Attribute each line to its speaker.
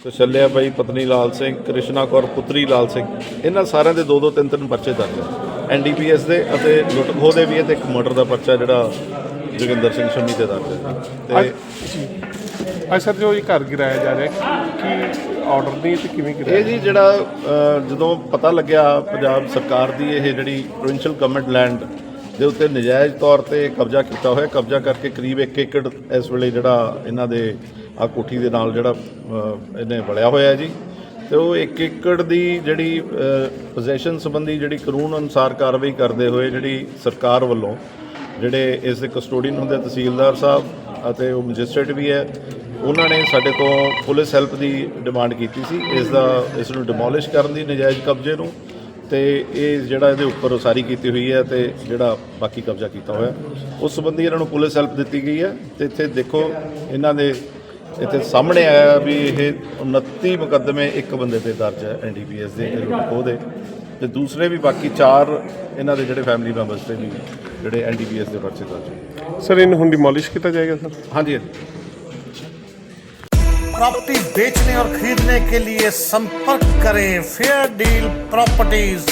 Speaker 1: ਕਸ਼ਲਿਆ ਬਾਈ ਪਤਨੀ ਲਾਲ ਸਿੰਘ ਕ੍ਰਿਸ਼ਨਾ ਕੌਰ ਪੁੱਤਰੀ ਲਾਲ ਸਿੰਘ। ਇਹਨਾਂ ਸਾਰਿਆਂ ਦੇ ਦੋ ਦੋ ਤਿੰਨ ਤਿੰਨ ਪਰਚੇ ਦਰਜ ਹੈ ਐਨਡੀਪੀਐਸ ਦੇ ਅਤੇ ਲੁੱਟ ਖੋਹ ਦੇ ਵੀ ਹੈ ਤੇ ਇੱਕ ਮਰਡਰ ਦਾ ਪਰਚਾ ਜਿਹੜਾ ਜੋਗਿੰਦਰ ਸਿੰਘ ਸ਼ੰਮੀ ਤੇ ਦਰਜ ਹੈ ਤੇ
Speaker 2: ਅੱਜ ਸਰ ਜੋ ਇਹ ਘਰ ਗਿਰਾਇਆ ਜਾ ਰਿਹਾ ਕੀ ਆਰਡਰ ਨਹੀਂ ਤੇ ਕਿਵੇਂ
Speaker 1: ਇਹ
Speaker 2: ਗਿਰਾਇਆ
Speaker 1: ਜੀ ਜਿਹੜਾ ਜਦੋਂ ਪਤਾ ਲੱਗਿਆ ਪੰਜਾਬ ਸਰਕਾਰ ਦੀ ਇਹ ਜਿਹੜੀ ਪ੍ਰੋਵਿੰਸ਼ੀਅਲ ਗਵਰਨਮੈਂਟ ਲੈਂਡ ਦੇ ਉੱਤੇ ਨਜਾਇਜ਼ ਤੌਰ ਤੇ ਕਬਜ਼ਾ ਕੀਤਾ ਹੋਇਆ ਕਬਜ਼ਾ ਕਰਕੇ ਕਰੀਬ 1 ਏਕੜ ਇਸ ਵੇਲੇ ਜਿਹੜਾ ਇਹਨਾਂ ਦੇ ਆ ਕੋਠੀ ਦੇ ਨਾਲ ਜਿਹੜਾ ਇਹਨੇ ਵੜਿਆ ਹੋਇਆ ਜੀ। ਤੇ ਉਹ 1 ਏਕੜ ਦੀ ਜਿਹੜੀ ਪੋਜੀਸ਼ਨ ਸੰਬੰਧੀ ਜਿਹੜੀ ਕਾਨੂੰਨ ਅਨੁਸਾਰ ਕਾਰਵਾਈ ਕਰਦੇ ਹੋਏ ਜਿਹੜੀ ਸਰਕਾਰ ਵੱਲੋਂ ਜਿਹੜੇ ਇਸ ਦੇ ਕਸਟੋਡੀਅਨ ਹੁੰਦੇ ਆ, ਤਹਿਸੀਲਦਾਰ ਸਾਹਿਬ ਅਤੇ ਉਹ ਮੈਜਿਸਟ੍ਰੇਟ ਵੀ ਹੈ, ਉਹਨਾਂ ਨੇ ਸਾਡੇ ਤੋਂ ਪੁਲਿਸ ਹੈਲਪ ਦੀ ਡਿਮਾਂਡ ਕੀਤੀ ਸੀ। ਇਸ ਦਾ, ਇਸ ਨੂੰ ਡਿਮੋਲਿਸ਼ ਕਰਨ ਦੀ ਨਜਾਇਜ਼ ਕਬਜ਼ੇ ਨੂੰ ਤੇ ਇਹ ਜਿਹੜਾ ਇਹਦੇ ਉੱਪਰ ਉਸਾਰੀ ਕੀਤੀ ਹੋਈ ਹੈ ਤੇ ਜਿਹੜਾ ਬਾਕੀ ਕਬਜ਼ਾ ਕੀਤਾ ਹੋਇਆ। ਉਸ ਸੰਬੰਧੀ ਇਹਨਾਂ ਨੂੰ ਪੁਲਿਸ ਹੈਲਪ ਦਿੱਤੀ ਗਈ ਹੈ ਤੇ ਇੱਥੇ ਦੇਖੋ, ਇਹਨਾਂ ਦੇ ਇੱਥੇ ਸਾਹਮਣੇ ਆਇਆ ਵੀ ਇਹ 29 ਮੁਕੱਦਮੇ ਇੱਕ ਬੰਦੇ ਤੇ ਦਰਜ ਹੈ ਐਨਡੀਪੀਐਸ ਦੇ ਇਹ ਲੁੱਟ ਖੋਹ ਦੇ ਤੇ ਦੂਸਰੇ ਵੀ ਬਾਕੀ ਚਾਰ ਇਹਨਾਂ ਦੇ ਜਿਹੜੇ ਫੈਮਿਲੀ ਮੈਂਬਰਸ ਤੇ ਵੀ ਜਿਹੜੇ ਐਨਡੀਪੀਐਸ ਦੇ ਪਰਚੇ ਦਰਜ ਹੈ
Speaker 2: ਸਰ ਇਹਨੂੰ ਹੁਣ ਡਿਮੋਲਿਸ਼ ਕੀਤਾ ਜਾਏਗਾ ਸਰ
Speaker 1: ਹਾਂਜੀ ਹਾਂਜੀ
Speaker 3: प्रॉपर्टी बेचने और खरीदने के लिए संपर्क करें फेयर डील प्रॉपर्टीज